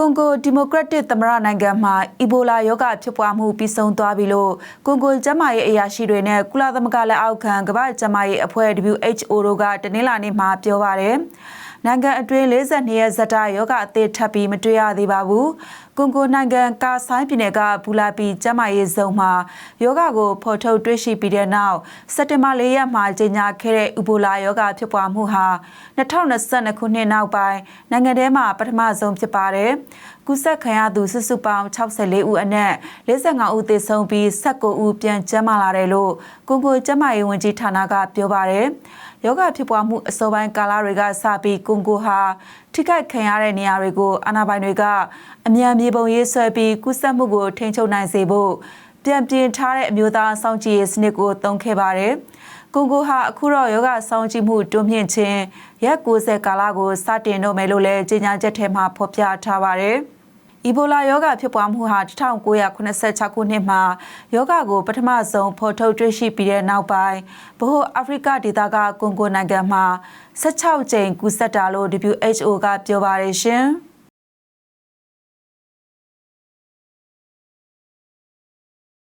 ကွန်ဂိုဒီမိုကရက်တစ်သမ္မတနိုင်ငံမှာအီဘိုလာရောဂါဖြစ်ပွားမှုပြီးဆုံးသွားပြီလို့ကွန်ဂိုကျန်းမာရေးအရာရှိတွေနဲ့ကုလသမဂ္ဂလက်အောက်ခံကမ္ဘာ့ကျန်းမာရေးအဖွဲ့ WHO တို့ကတနင်္လာနေ့မှာပြောပါတယ်။ နိုင်ငံအတွင်း42ရက်ဇက်တာယောဂအသေးထပ်ပြီးမတွေ့ရသေးပါဘူး။ကွန်ဂိုနိုင်ငံကာဆိုင်ပြည်နယ်ကဘူလာပီကျန်းမာရေးဇုံမှာယောဂကိုဖော်ထုတ်တွေ့ရှိပြီးတဲ့နောက်စက်တင်ဘာ၄ရက်မှာကြေညာခဲ့တဲ့ဥပိုလာယောဂဖြစ်ပွားမှုဟာ2022ခုနှစ်နောက်ပိုင်းနိုင်ငံထဲမှာပထမဆုံးဖြစ်ပါတယ်။ကုဆက်ခံရသူစုစုပေါင်း64ဦးအနက်45ဦးသေဆုံးပြီး19ဦးပြန်ကျန်းမာလာတယ်လို့ကွန်ဂိုကျန်းမာရေးဝန်ကြီးဌာနကပြောပါတယ်။ယောဂဖြစ်ပွားမှုအစောပိုင်းကာလတွေကစပြီးကွန်ဂိုဟာထိခိုက်ခံရတဲ့နေရာတွေကိုအာဏာပိုင်တွေကအမြန်မြေပုံရေးဆွဲပြီးကုသမှုကိုထိန်းချုပ်နိုင်စေဖို့ပြန်ပြင်ထားတဲ့အမျိုးသားစောင့်ကြည့်ရေးစနစ်ကိုသုံးခဲ့ပါတယ်။ကွန်ဂိုဟာအခုတော့ယောဂစောင့်ကြည့်မှုတွန်းမြင့်ခြင်းရက်90ကာလကိုစတင်တော့မယ်လို့လည်းကြေညာချက်ထဲမှာဖော်ပြထားပါတယ်။ အီဘိုလာယောဂဖြစ်ပွားမှုဟာ1986ခုနှစ်မှာယောဂကိုပထမဆုံးဖော်ထုတ်တွေ့ရှိပြီးတဲ့နောက်ပိုင်းဗဟိုအာဖရိကဒေသကကွန်ဂိုနိုင်ငံမှာ16ကြိမ်ကူးစက်တာလို့ WHO ကပြောပါတယ်ရှင်။